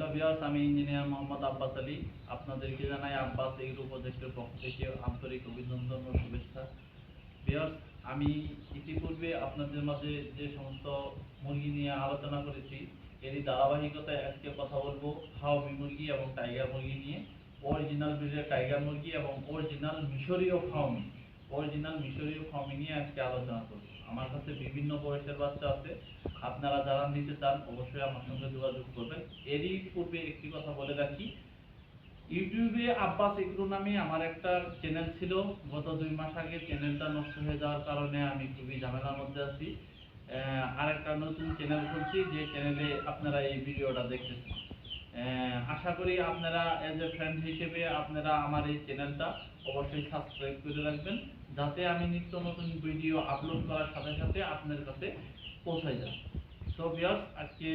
Hello viewers, আমি engineer Mohammad Abbas Ali. আপনাদেরকে জানাই আব্বাস এগ্রো প্রজেক্টের পক্ষ থেকে আন্তরিক অভিনন্দন ও শুভেচ্ছা। ভিউয়ার্স, আমি ইতিপূর্বে আপনাদের মাঝে যে সমস্ত মুরগি নিয়ে আলোচনা করেছি, এরই ধারাবাহিকতায় আজকে কথা বলব হাওমি মুরগি এবং টাইগার মুরগি নিয়ে। অরিজিনাল ব্রিডের টাইগার মুরগি এবং অরিজিনাল মিশরীয় ফার্মি অরিজিনাল মিশরীয় ফার্মি নিয়ে আজকে আলোচনা করব। আমার কাছে বিভিন্ন বয়সের বাচ্চা আছে। আপনারা যারা নিতে চান অবশ্যই আমার সঙ্গে যোগাযোগ করবেন। এরই পূর্বে একটি কথা বলে রাখি। ইউটিউবে আব্বাস এগ্রো নামে আমার একটা চ্যানেল ছিল। গত দুই মাস আগে চ্যানেলটা নষ্ট হয়ে যাওয়ার কারণে আমি খুবই ঝামেলার মধ্যে আছি। আহ, আরেকটা নতুন চ্যানেল খুলছি যে চ্যানেলে আপনারা এই ভিডিওটা দেখতেছেন। আশা করি আপনারা এজ এ ফ্রেন্ড হিসেবে আপনারা আমার এই চ্যানেলটা অবশ্যই সাবস্ক্রাইব করে রাখবেন। যাতে আমি নিত্য নতুন ভিডিও আপলোড করার সাথে সাথে আপনার কাছে পৌঁছায় যায়। সো ভিউয়ার্স আজকে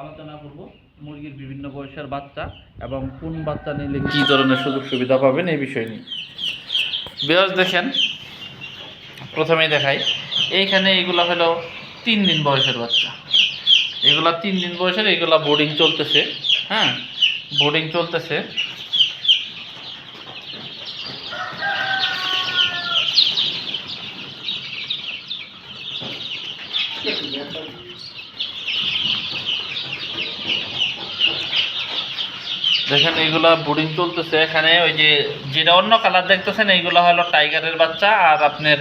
আলোচনা করব মুরগির বিভিন্ন বয়সের বাচ্চা এবং কোন বাচ্চা নিলে কি ধরনের সুযোগ সুবিধা পাবেন এই বিষয় নিয়ে। ভিউয়ার্স দেখেন, প্রথমেই দেখাই, এইখানে এগুলো হলো তিন দিন বয়সের বাচ্চা। এগুলা তিন দিন বয়সের, এগুলা বোর্ডিং চলতেছে হ্যাঁ? বোর্ডিং চলতেছে। দেখেন, এইগুলা বোর্ডিং চলতেছে এখানে। ওই যে যেটা অন্য কালার দেখতেছেন, এইগুলা হলো টাইগারের বাচ্চা আর আপনার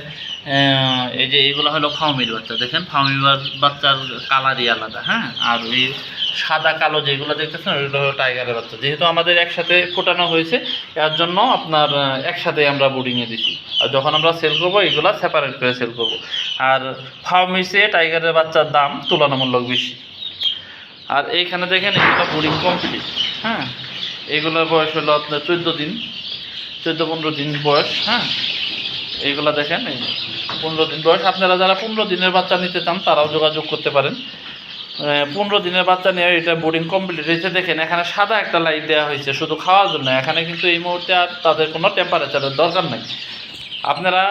এই যে এইগুলো হলো ফাউমির বাচ্চা, দেখেন? ফাউমি বাচ্চার কালারই আলাদা হ্যাঁ? আর ওই সাদা, কালো যেগুলো দেখতেছেন, ওইগুলো হলো টাইগারের বাচ্চা। যেহেতু আমাদের একসাথে ফোটানো হয়েছে, এর জন্য আপনার একসাথে আমরা বোর্ডিংয়ে দিছি। আর যখন আমরা সেল করব, এগুলো সেপারেট করে সেল করব। আর ফার্মিসে টাইগারের বাচ্চার দাম তুলনামূলক বেশি। আর এইখানে দেখেন, এগুলো বোর্ডিং কমপ্লিট হ্যাঁ? এগুলোর বয়স হলো আপনার চোদ্দ দিন, চোদ্দ পনেরো দিন বয়স হ্যাঁ? এইগুলো দেখেন, এই পনেরো দিন বয়স। আপনারা যারা পনেরো দিনের বাচ্চা নিতে চান, তারাও যোগাযোগ করতে পারেন। পনেরো দিনের বাচ্চা নিয়ে এটা বোর্ডিং কমপ্লিট হয়েছে। দেখেন, এখানে সাদা একটা লাইট দেওয়া হয়েছে শুধু খাওয়ার জন্য। এখানে কিন্তু এই মুহূর্তে আর তাদের কোনো টেম্পারেচারের দরকার নেই। আপনারা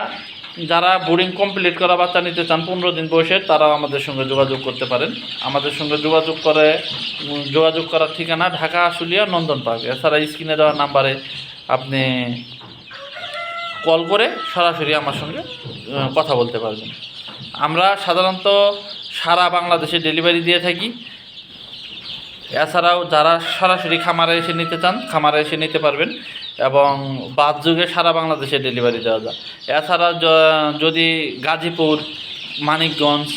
যারা বোর্ডিং কমপ্লিট করা বাচ্চা নিতে চান পনেরো দিন বয়সে, তারাও আমাদের সঙ্গে যোগাযোগ করতে পারেন। আমাদের সঙ্গে যোগাযোগ করে, যোগাযোগ করার ঠিকানা ঢাকা আশুলিয়া নন্দন পার্ক এছাড়া স্ক্রিনে দেওয়া নাম্বারে আপনি কল করে সরাসরি আমার সঙ্গে কথা বলতে পারবেন। আমরা সাধারণত সারা বাংলাদেশে ডেলিভারি দিয়ে থাকি। এছাড়াও যারা সরাসরি খামারে এসে নিতে চান, খামারে এসে নিতে পারবেন এবং বাদ যুগে সারা বাংলাদেশে ডেলিভারি দেওয়া যায়। এছাড়া যদি গাজীপুর, মানিকগঞ্জ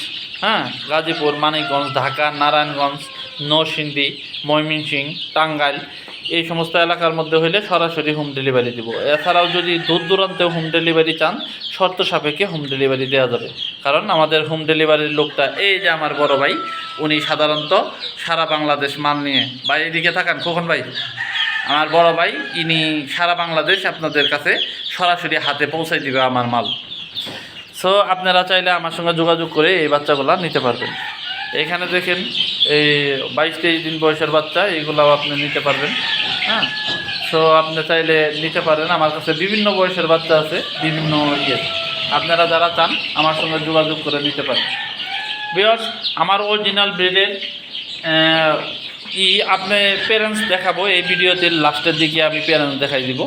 হ্যাঁ গাজীপুর, মানিকগঞ্জ, ঢাকা, নারায়ণগঞ্জ, নরসিংদী, ময়মনসিংহ, টাঙ্গাইল এই সমস্ত এলাকার মধ্যে হইলে সরাসরি হোম ডেলিভারি দিব। এছাড়াও যদি দূর দূরান্তে হোম ডেলিভারি চান, শর্ত সাপেক্ষে হোম ডেলিভারি দেওয়া যাবে। কারণ আমাদের হোম ডেলিভারির লোকটা, এই যে আমার বড় ভাই, উনি সাধারণত সারা বাংলাদেশ মাল নিয়ে, ভাই, এদিকে থাকান, খোকন ভাই। আমার বড় ভাই, ইনি সারা বাংলাদেশ আপনাদের কাছে সরাসরি হাতে পৌঁছাই দিবে আমার মাল। সো আপনারা চাইলে আমার সঙ্গে যোগাযোগ করে এই বাচ্চাগুলো নিতে পারবেন। এখানে দেখেন, এই বাইশ তেইশ দিন বয়সের বাচ্চা এইগুলাও আপনি নিতে পারবেন হ্যাঁ? সো আপনি চাইলে নিতে পারেন। আমার কাছে বিভিন্ন বয়সের বাচ্চা আছে, বিভিন্ন ইয়ে আপনারা যারা চান, আমার সঙ্গে যোগাযোগ করে নিতে পারেন। বিকজ আমার অরিজিনাল ব্রিডের ই, আপনি প্যারেন্টস দেখাবো, এই ভিডিওতে লাস্টের দিকে আমি প্যারেন্টস দেখাই দিব।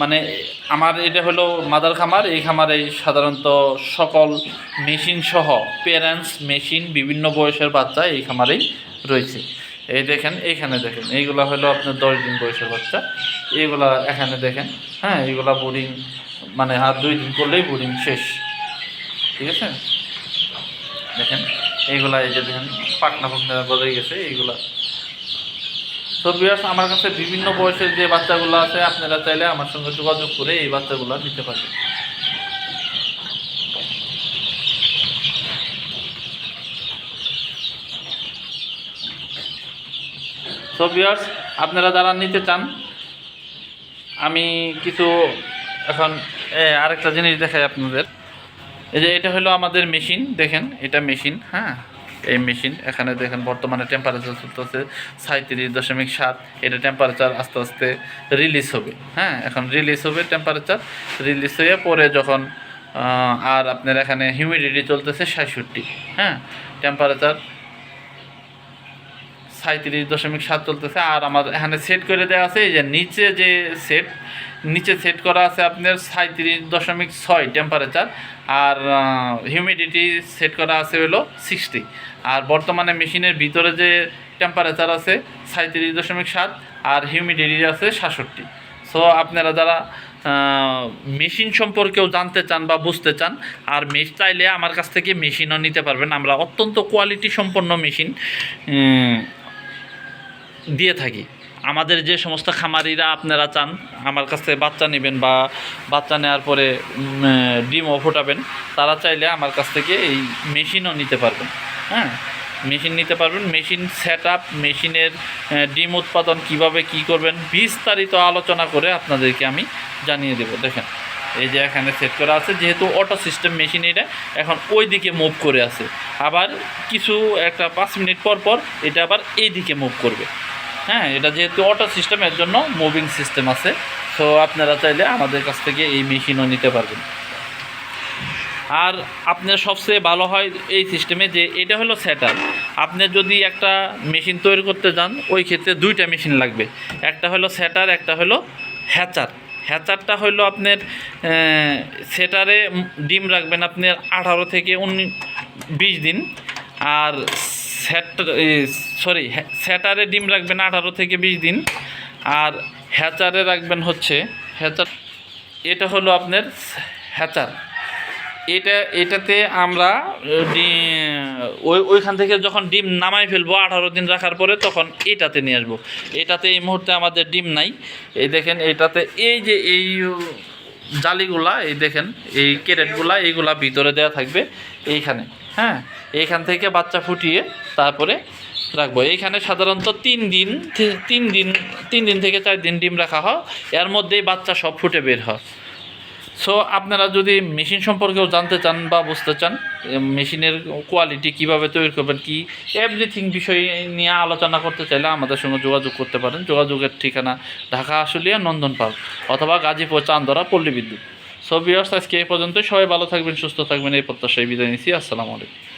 মানে আমার এটা হলো মাদার খামার, এই খামারে সাধারণত সকল মেশিন সহ প্যারেন্টস মেশিন, বিভিন্ন বয়সের বাচ্চা এই খামারেই রয়েছে। এই দেখেন, এইখানে দেখেন, এইগুলা হলো আপনার দশ দিন বয়সের বাচ্চা। এইগুলা এখানে দেখেন হ্যাঁ এইগুলা বোরিং মানে আর দুই দিন করলেই বোরিং শেষ। ঠিক আছে? দেখেন, এইগুলা এই যে দেখেন পাকনা পাকনা গজাই গেছে, এইগুলা। বিয়াস আমার কাছে বিভিন্ন বয়সের যে বাচ্চাগুলো আছে, আপনারা চাইলে আমার সঙ্গে যোগাযোগ করে এই বাচ্চাগুলো নিতে পারবেন। সো আপনারা যারা নিতে চান, আমি কিছু এখন আরেকটা জিনিস দেখাই আপনাদের। এই যে এটা হলো আমাদের মেশিন, দেখেন, এটা মেশিন হ্যাঁ? এই মেশিন, এখানে দেখেন বর্তমানে টেম্পারেচার চলতেছে সাঁত্রিশ দশমিক সাত, এটা টেম্পারেচার আস্তে আস্তে রিলিজ হবে। হ্যাঁ এখন রিলিজ হবে টেম্পারেচার রিলিজ হয়ে পরে যখন আর আপনার এখানে হিউমিডিটি চলতেছে সাতষট্টি হ্যাঁ টেম্পারেচার সাঁত্রিশ দশমিক সাত চলতেছে। আর আমার এখানে সেট করে দেওয়া আছে, এই যে নিচে যে সেট নিচে সেট করা আছে আপনার সাঁত্রিশ দশমিক ছয় টেম্পারেচার আর হিউমিডিটি সেট করা আছে হলো সিক্সটি আর বর্তমানে মেশিনের ভিতরে যে টেম্পারেচার আছে সাঁত্রিশ দশমিক সাত, আর হিউমিডিটি আছে সাতষট্টি। সো আপনারা যারা মেশিন সম্পর্কেও জানতে চান বা বুঝতে চান, আর মেশ চাইলে আমার কাছ থেকে মেশিনও নিতে পারবেন। আমরা অত্যন্ত কোয়ালিটি সম্পন্ন মেশিন দিয়ে থাকি। আমাদের যে সমস্ত খামারিরা আপনারা চান, আমার কাছ থেকে বাচ্চা নেবেন বা বাচ্চা নেওয়ার পরে ডিমও ফোটাবেন, তারা চাইলে আমার কাছ থেকে এই মেশিনও নিতে পারবেন। হ্যাঁ মেশিন নিতে পারবেন। মেশিন সেট আপ মেশিনের ডিম উৎপাদন কীভাবে কি করবেন, বিস্তারিত আলোচনা করে আপনাদেরকে আমি জানিয়ে দেবো। দেখেন, এই যে এখানে সেট করা আছে, যেহেতু অটো সিস্টেম মেশিন এটা, এখন ওই দিকে মুভ করে আছে। আবার কিছু একটা পাঁচ মিনিট পর পর এটা আবার এই দিকে মুভ করবে। হ্যাঁ এটা যেহেতু অটো সিস্টেমের জন্য মুভিং সিস্টেম আছে। সো আপনারা চাইলে আমাদের কাছ থেকে এই মেশিনও নিতে পারবেন। আর আপনার সবচেয়ে ভালো হয় এই সিস্টেমে যে এটা হলো সেটার আপনি যদি একটা মেশিন তৈরি করতে যান, ওই ক্ষেত্রে দুইটা মেশিন লাগবে। একটা হলো সেটার একটা হলো হ্যাচার হ্যাচারটা হলো আপনার সেটারে ডিম রাখবেন আপনার আঠারো থেকে উনি বিশ দিন। আর সেট সরি স্যাটারে ডিম রাখবেন আঠারো থেকে বিশ দিন। আর হ্যাচারে রাখবেন হচ্ছে হ্যাচার এটা হলো আপনার হ্যাচার এটা, এটাতে আমরা ওই ওইখান থেকে যখন ডিম নামাই ফেলব আঠারো দিন রাখার পরে, তখন এটাতে নিয়ে আসব। এটাতে এই মুহূর্তে আমাদের ডিম নাই। এই দেখেন, এটাতে এই যে এই জালিগুলা, এই দেখেন, এই ক্যারেটগুলা, এইগুলা ভিতরে দেওয়া থাকবে এইখানে। হ্যাঁ এইখান থেকে বাচ্চা ফুটিয়ে তারপরে রাখব। এইখানে সাধারণত তিন দিন তিন দিন তিন দিন থেকে চার দিন ডিম রাখা হয়। এর মধ্যেই বাচ্চা সব ফুটে বের হয়। সো আপনারা যদি মেশিন সম্পর্কেও জানতে চান বা বুঝতে চান মেশিনের কোয়ালিটি কীভাবে তৈরি করবেন, কি এভরিথিং বিষয় নিয়ে আলোচনা করতে চাইলে আমাদের সঙ্গে যোগাযোগ করতে পারেন। যোগাযোগের ঠিকানা ঢাকা আশুলিয়া নন্দন পার্ক অথবা গাজীপুর চান্দরা পল্লী বিদ্যুৎ। সো বিয়ার্স আজকে এই পর্যন্ত সবাই ভালো থাকবেন, সুস্থ থাকবেন, এই প্রত্যাশায় বিদায় নিচ্ছি। আসসালামু আলাইকুম।